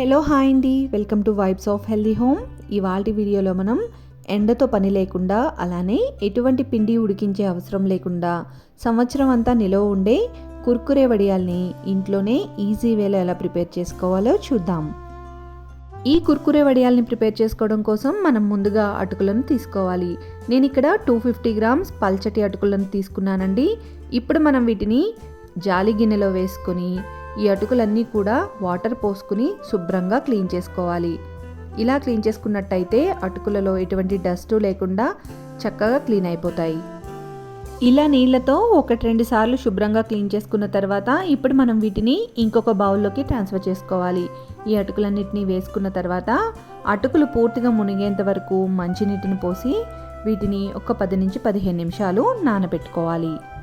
Hello hi అండి. Welcome to vibes of healthy home. ఇవాళ వీడియోలో మనం ఎండతో పని లేకుండా అలానే ఎటువంటి పిండి ఉడికించే అవసరం లేకుండా సంవత్సరం అంతా నిలవ ఉండే కుర్కురే వడియాల్ని ఇంట్లోనే ఈజీ వేలో ఎలా ప్రిపేర్ చేసుకోవాలో చూద్దాం. ఈ కుర్కురే వడియాల్ని ప్రిపేర్ చేసుకోవడం కోసం మనం ముందుగా అటుకులను తీసుకోవాలి. నేను ఇక్కడ టూ ఫిఫ్టీ గ్రామ్స్ పల్చటి అటుకులను తీసుకున్నానండి. ఇప్పుడు మనం వీటిని జాలి గిన్నెలో వేసుకొని ఈ అటుకులన్నీ కూడా వాటర్ పోసుకుని శుభ్రంగా క్లీన్ చేసుకోవాలి. ఇలా క్లీన్ చేసుకున్నట్టయితే అటుకులలో ఎటువంటి డస్ట్ లేకుండా చక్కగా క్లీన్ అయిపోతాయి. ఇలా నీళ్ళతో ఒకటి రెండు సార్లు శుభ్రంగా క్లీన్ చేసుకున్న తర్వాత ఇప్పుడు మనం వీటిని ఇంకొక బౌల్లోకి ట్రాన్స్ఫర్ చేసుకోవాలి. ఈ అటుకులన్నిటిని వేసుకున్న తర్వాత అటుకులు పూర్తిగా మునిగేంత వరకు మంచినీటిని పోసి వీటిని ఒక పది నుంచి పదిహేను నిమిషాలు నానబెట్టుకోవాలి.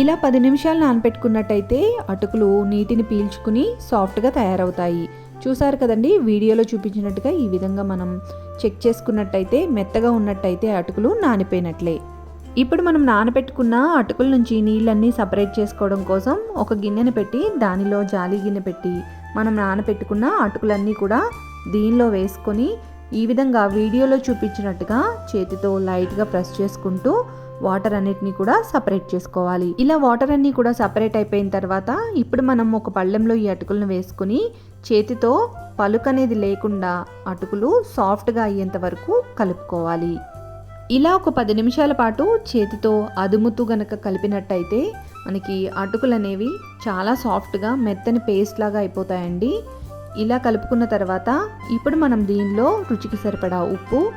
ఇలా పది నిమిషాలు నానపెట్టుకున్నట్టయితే అటుకులు నీటిని పీల్చుకుని సాఫ్ట్గా తయారవుతాయి. చూసారు కదండి? వీడియోలో చూపించినట్టుగా ఈ విధంగా మనం చెక్ చేసుకున్నట్టయితే మెత్తగా ఉన్నట్టయితే అటుకులు నానిపోయినట్లే. ఇప్పుడు మనం నానబెట్టుకున్న అటుకుల నుంచి నీళ్ళన్నీ సపరేట్ చేసుకోవడం కోసం ఒక గిన్నెను పెట్టి దానిలో జాలి గిన్నె పెట్టి మనం నానబెట్టుకున్న అటుకులన్నీ కూడా దీనిలో వేసుకొని ఈ విధంగా వీడియోలో చూపించినట్టుగా చేతితో లైట్గా ప్రెస్ చేసుకుంటూ వాటర్ అన్నిటిని కూడా సపరేట్ చేసుకోవాలి. ఇలా వాటర్ అన్నీ కూడా సపరేట్ అయిపోయిన తర్వాత ఇప్పుడు మనం ఒక పళ్ళెంలో ఈ అటుకులను వేసుకుని చేతితో పలుకు అనేది లేకుండా అటుకులు సాఫ్ట్గా అయ్యేంత వరకు కలుపుకోవాలి. ఇలా ఒక పది నిమిషాల పాటు చేతితో అదుముతూ గనక కలిపినట్టయితే మనకి అటుకులు అనేవి చాలా సాఫ్ట్గా మెత్తని పేస్ట్ లాగా అయిపోతాయండి. ఇలా కలుపుకున్న తర్వాత ఇప్పుడు మనం దీనిలో రుచికి సరిపడా ఉప్పు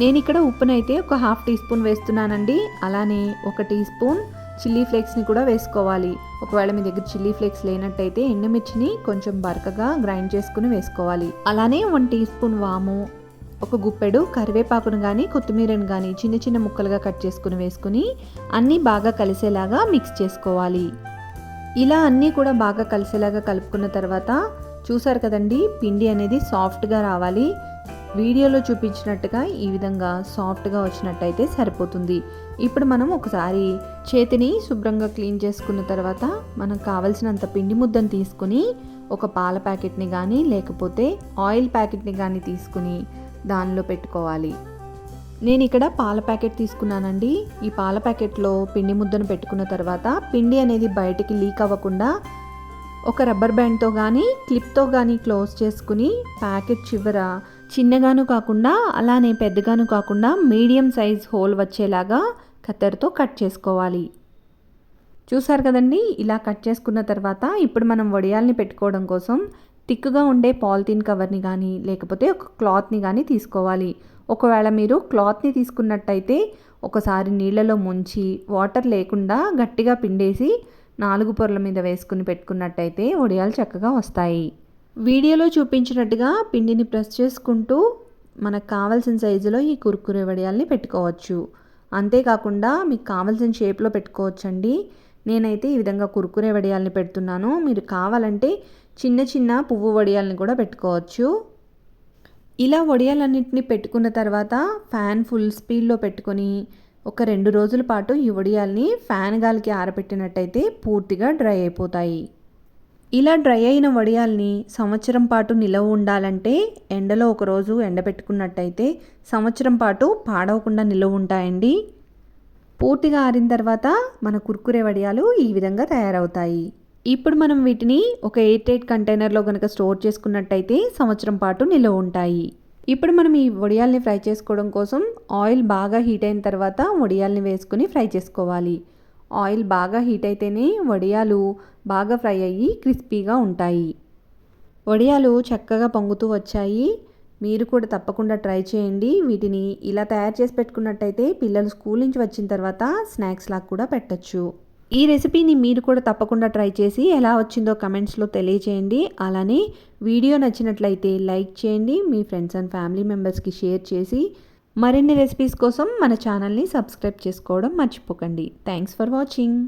నేను ఇక్కడ ఉప్పునైతే ఒక హాఫ్ టీ స్పూన్ వేస్తున్నానండి. అలానే ఒక టీ స్పూన్ చిల్లీ ఫ్లేక్స్ని కూడా వేసుకోవాలి. ఒకవేళ మీ దగ్గర చిల్లీ ఫ్లేక్స్ లేనట్టయితే ఎండుమిర్చిని కొంచెం బరకగా గ్రైండ్ చేసుకుని వేసుకోవాలి. అలానే వన్ టీ స్పూన్ వాము ఒక గుప్పెడు కరివేపాకును కానీ కొత్తిమీరను కానీ చిన్న చిన్న ముక్కలుగా కట్ చేసుకుని వేసుకుని అన్నీ బాగా కలిసేలాగా మిక్స్ చేసుకోవాలి. ఇలా అన్నీ కూడా బాగా కలిసేలాగా కలుపుకున్న తర్వాత చూసారు కదండి పిండి అనేది సాఫ్ట్గా రావాలి. వీడియోలో చూపించినట్టుగా ఈ విధంగా సాఫ్ట్గా వచ్చినట్టయితే సరిపోతుంది. ఇప్పుడు మనం ఒకసారి చేతిని శుభ్రంగా క్లీన్ చేసుకున్న తర్వాత మనకు కావలసినంత పిండి ముద్దను తీసుకుని ఒక పాల ప్యాకెట్ని కానీ లేకపోతే ఆయిల్ ప్యాకెట్ని కానీ తీసుకుని దానిలో పెట్టుకోవాలి. నేను ఇక్కడ పాల ప్యాకెట్ తీసుకున్నానండి. ఈ పాల ప్యాకెట్లో పిండి ముద్దను పెట్టుకున్న తర్వాత పిండి అనేది బయటికి లీక్ అవ్వకుండా ఒక రబ్బర్ బ్యాండ్తో కానీ క్లిప్తో కానీ క్లోజ్ చేసుకుని ప్యాకెట్ చివర చిన్నగాను కాకుండా అలానే పెద్దగాను కాకుండా మీడియం సైజ్ హోల్ వచ్చేలాగా కత్తెరతో కట్ చేసుకోవాలి. చూసారు కదండి? ఇలా కట్ చేసుకున్న తర్వాత ఇప్పుడు మనం వడియాల్ని పెట్టుకోవడం కోసం థిక్గా ఉండే పాలిథీన్ కవర్ని కానీ లేకపోతే ఒక క్లాత్ని కానీ తీసుకోవాలి. ఒకవేళ మీరు క్లాత్ని తీసుకున్నట్టయితే ఒకసారి నీళ్ళలో ముంచి వాటర్ లేకుండా గట్టిగా పిండేసి నాలుగు పొరల మీద వేసుకుని పెట్టుకున్నట్టయితే వడియాలు చక్కగా వస్తాయి. వీడియోలో చూపించినట్టుగా పిండిని ప్రెస్ చేసుకుంటూ మనకు కావాల్సిన సైజులో ఈ కురుకురే వడియాల్ని పెట్టుకోవచ్చు. అంతేకాకుండా మీకు కావాల్సిన షేప్లో పెట్టుకోవచ్చండి. నేనైతే ఈ విధంగా కురుకురే వడియాల్ని పెడుతున్నాను. మీరు కావాలంటే చిన్న చిన్న పువ్వు వడియాల్ని కూడా పెట్టుకోవచ్చు. ఇలా వడియాలన్నింటినీ పెట్టుకున్న తర్వాత ఫ్యాన్ ఫుల్ స్పీడ్లో పెట్టుకొని ఒక రెండు రోజుల పాటు ఈ వడియాల్ని ఫ్యాన్ గాలికి ఆరబెట్టినట్టయితే పూర్తిగా డ్రై అయిపోతాయి. ఇలా డ్రై అయిన వడియాల్ని సంవత్సరం పాటు నిలవ ఉండాలంటే ఎండలో ఒకరోజు ఎండబెట్టుకున్నట్టయితే సంవత్సరం పాటు పాడవకుండా నిలవ ఉంటాయండి. పూర్తిగా ఆరిన తర్వాత మన కుర్కురే వడియాలు ఈ విధంగా తయారవుతాయి. ఇప్పుడు మనం వీటిని ఒక ఎయిట్ ఎయిట్ కంటైనర్లో కనుక స్టోర్ చేసుకున్నట్టయితే సంవత్సరం పాటు నిలవ ఉంటాయి. ఇప్పుడు మనం ఈ వడియాల్ని ఫ్రై చేసుకోవడం కోసం ఆయిల్ బాగా హీట్ అయిన తర్వాత వడియాల్ని వేసుకుని ఫ్రై చేసుకోవాలి. ఆయిల్ బాగా హీట్ అయితేనే వడియాలు బాగా ఫ్రై అయ్యి క్రిస్పీగా ఉంటాయి. వడియాలు చక్కగా పొంగుతూ వచ్చాయి. మీరు కూడా తప్పకుండా ట్రై చేయండి. వీటిని ఇలా తయారు చేసి పెట్టుకున్నట్టయితే పిల్లలు స్కూల్ నుంచి వచ్చిన తర్వాత స్నాక్స్ లాగా కూడా పెట్టచ్చు. ఈ రెసిపీని మీరు కూడా తప్పకుండా ట్రై చేసి ఎలా వచ్చిందో కమెంట్స్లో తెలియచేయండి. అలానే వీడియో నచ్చినట్లయితే లైక్ చేయండి. మీ ఫ్రెండ్స్ అండ్ ఫ్యామిలీ మెంబర్స్కి షేర్ చేసి మరిన్ని రెసిపీస్ కోసం మన ఛానల్ని సబ్స్క్రైబ్ చేసుకోవడం మర్చిపోకండి. Thanks for watching